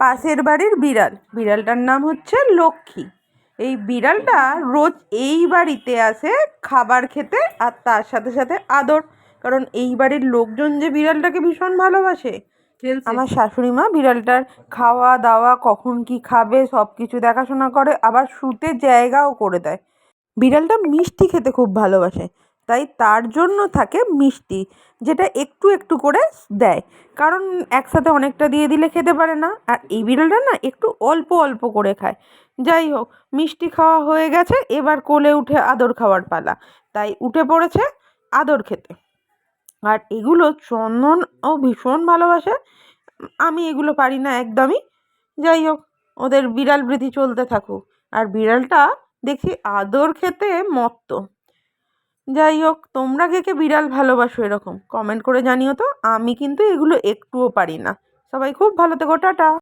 পাশের বাড়ির বিড়াল। বিড়ালটার নাম হচ্ছে লক্ষ্মী। এই বিড়ালটা রোজ এই বাড়িতে আসে খাবার খেতে আর তার সাথে সাথে আদর। কারণ এই বাড়ির লোকজন যে বিড়ালটাকে ভীষণ ভালোবাসে। আমার শাশুড়ি মা বিড়ালটার খাওয়া দাওয়া কখন কি খাবে সব কিছু দেখাশোনা করে আবার শুতে জায়গাও করে দেয়। বিড়ালটা মিষ্টি খেতে খুব ভালোবাসে। তাই তার জন্য থাকে মিষ্টি, যেটা একটু একটু করে দেয়। কারণ একসাথে অনেকটা দিয়ে দিলে খেতে পারে না, আর এই বিড়ালটা না একটু অল্প অল্প করে খায়। যাই হোক, মিষ্টি খাওয়া হয়ে গেছে, এবার কোলে উঠে আদর খাওয়ার পালা। তাই উঠে পড়েছে আদর খেতে। আর এগুলো চন্দনও ভীষণ ভালোবাসে। আমি এগুলো পারি না একদমই। যাই হোক, ওদের বিড়াল বৃদ্ধি চলতে থাকুক। আর বিড়ালটা দেখি আদর খেতে মত্ত। যাই হোক, তোমরা কে কে বিড়াল ভালোবাসো এরকম? কমেন্ট করে জানিও তো। আমি কিন্তু এগুলো একটুও পারি না। সবাই খুব ভালো থেকো, টাটা।